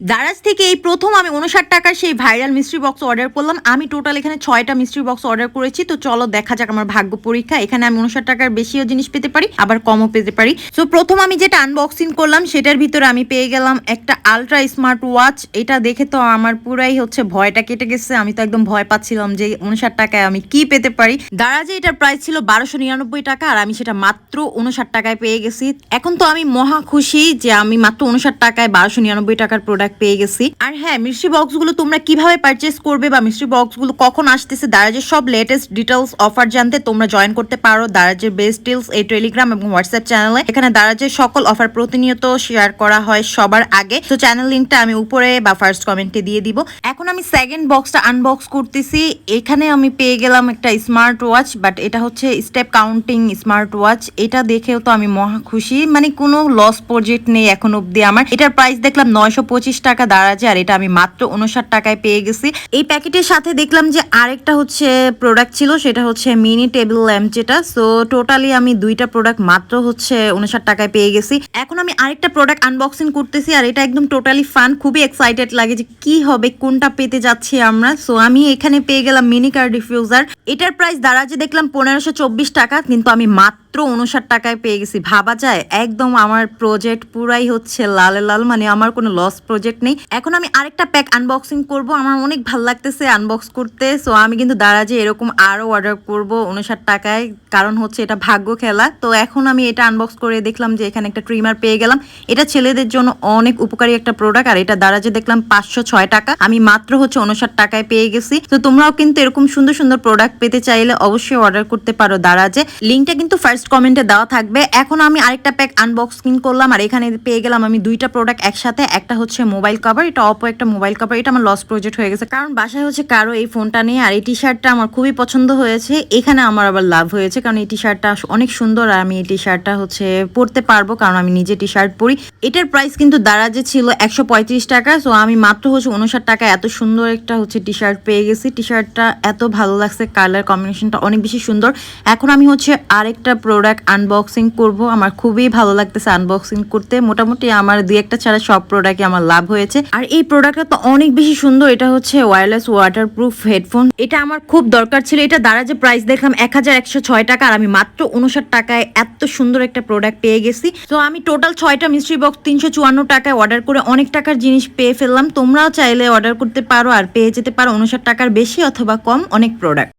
দারাজ থেকে এই প্রথম আমি উনষাট টাকার সেই ভাইরাল মিস্ট্রি বক্স অর্ডার করলাম। আমি টোটাল এখানে ছয়টা মিস্ট্রি বক্স অর্ডার করেছি। তো চলো দেখা যাক আমার ভাগ্য পরীক্ষা। এখানে আমি উনষাট টাকার বেশিও জিনিস পেতে পারি, আবার কমও পেতে পারি। তো প্রথম আমি যেটা আনবক্সিং করলাম, সেটার ভিতরে আমি পেয়ে গেলাম একটা আলট্রা স্মার্ট ওয়াচ এটা দেখে তো আমার পুরাই হচ্ছে ভয়টা কেটে গেছে। আমি তো একদম ভয় পাচ্ছিলাম যে উনষাট টাকায় আমি কি পেতে পারি। দারাজে এটার প্রাইস ছিল বারোশো নিরানব্বই টাকা, আর আমি সেটা মাত্র উনষাট টাকায় পেয়ে গেছি। এখন তো আমি মহা খুশি যে আমি মাত্র উনষাট টাকায় বারোশো নিরানব্বই টাকার প্রোডাক্ট পেয়ে গেছি। আর হ্যাঁ মিষ্টি বক্সগুলো তোমরা কীভাবে পারচেস করবে বা মিষ্টি বক্সগুলো কখন আসতেছে, দারাজের সব লেটেস্ট ডিটেলস অফার জানতে তোমরা জয়েন করতে পারো দারাজের বেস্ট ডিলস এই টেলিগ্রাম এবং হোয়াটসঅ্যাপ চ্যানেলে এখানে দারাজের সকল অফার প্রতিনিয়ত শেয়ার করা হয় সবার আগে। তো চ্যানেল লিঙ্কটা আমি উপরে বা ফার্স্ট কমেন্টে দিয়ে দিব। এখন আমি সেকেন্ড বক্সটা আনবক্স করতেছি। এখানে আমি পেয়ে গেলাম একটা স্মার্ট ওয়াচ বাট এটা হচ্ছে স্টেপ কাউন্টিং স্মার্ট ওয়াচ এটা দেখেও তো আমি মহা খুশি। মানে কোনো লস প্রজেক্ট নেই এখন অব্দি আমার। এটার প্রাইস দেখলাম নয়শো পঁচিশ টাকা দাঁড়াচ্ছে আর এটা আমি মাত্র উনষাট টাকায় পেয়ে গেছি। এই প্যাকেটের সাথে দেখলাম যে আরেকটা হচ্ছে প্রোডাক্ট ছিল, সেটা হচ্ছে মিনি টেবিল ল্যাম্প যেটা। সো টোটালি আমি দুইটা প্রোডাক্ট মাত্র হচ্ছে উনষাট টাকায় পেয়ে গেছি। এখন আমি আরেকটা প্রোডাক্ট আনবক্সিং করতেছি আর এটা একদম টোটালি ফান খুবই এক্সাইটেড লাগে যে কি হবে, কোনটা পেতে যাচ্ছি আমরা। সো আমি এখানে পেয়ে গেলাম মিনি কার ডিফিউজার এটার প্রাইস দাঁড়াচ্ছে দেখলাম পনেরোশো চব্বিশ টাকা, কিন্তু আমি মাত্র উনষাট টাকায় পেয়ে গেছি। ভাবা যায়, একদম আমার প্রজেক্ট পুরাই হচ্ছে লালে লাল মানে আমার কোনো লস প্রজেক্ট নেই। এখন আমি আরেকটা প্যাক আনবক্সিং করব। আমার অনেক ভালো লাগতেছে আনবক্স করতে। সো আমি কিন্তু দাঁড়াজে এরকম আরও অর্ডার করব উনষাট টাকায়। কারণ হচ্ছে এটা ভাগ্য খেলা। তো, এখন আমি এটা আনবক্স করে দেখলাম যে এখানে একটা ট্রিমার পেয়ে গেলাম। এটা ছেলেদের জন্য অনেক উপকারী একটা প্রোডাক্ট আর এটা দাঁড়াজে দেখলাম পাঁচশো ছয় টাকা। আমি মাত্র হচ্ছে উনষাট টাকায় পেয়ে গেছি। তো, তোমরাও কিন্তু এরকম সুন্দর সুন্দর প্রোডাক্ট পেতে চাইলে অবশ্যই অর্ডার করতে পারো দাঁড়াজে লিঙ্কটা কিন্তু ফার্স্ট কমেন্টে দেওয়া থাকবে। এখন আমি আরেকটা প্যাক আনবক্সিং করলাম। আর এখানে পেয়ে গেলাম আমি দুইটা প্রোডাক্ট একসাথে। একটা হচ্ছে মোবাইল কভার এটা অপো একটা মোবাইল কভার এটা আমার লস প্রজেক্ট হয়ে গেছে। কারণ বাসায় হচ্ছে কারও এই ফোনটা নিয়ে, আর এই টি শার্টটা আমার খুবই পছন্দ হয়েছে। এখানে আমার আবার লাভ হয়েছে, কারণ এই টি শার্টটা অনেক সুন্দর, আর আমি এই টি শার্টটা হচ্ছে পরতে পারব, কারণ আমি নিজে টি শার্ট পরি। এটার প্রাইস কিন্তু দাঁড়া যে ছিল একশো পঁয়ত্রিশ টাকা সো আমি মাত্র হচ্ছে উনষাট টাকা এত সুন্দর একটা হচ্ছে টি শার্ট পেয়ে গেছি। টি শার্টটা এত ভালো লাগছে কালার কম্বিনেশনটা অনেক বেশি সুন্দর। এখন আমি হচ্ছে আরেকটা প্রোডাক্ট আনবক্সিং করব, আমার খুবই ভালো লাগতেছে আনবক্সিং করতে। মোটামুটি আমার দু একটা ছাড়া সব প্রোডাক্টই আমার লাভ হয়েছে। আর এই প্রোডাক্টটা তো অনেক বেশি সুন্দর। এটা হচ্ছে ওয়্যারলেস ওয়াটার প্রুফ হেডফোন এটা আমার খুব দরকার ছিল। এটা দ্বারা যে প্রাইস দেখলাম এক হাজার একশো ছয় টাকা, আর আমি মাত্র উনষাট টাকায় এত সুন্দর একটা প্রোডাক্ট পেয়ে গেছি। তো আমি টোটাল ছয়টা মিস্ট্রি বক্স তিনশো চুয়ান্ন টাকায় অর্ডার করে অনেক টাকার জিনিস পেয়ে ফেললাম। তোমরাও চাইলে অর্ডার করতে পারো আর পেয়ে যেতে পারো। উনষাট টাকার বেশি অথবা কম অনেক প্রোডাক্ট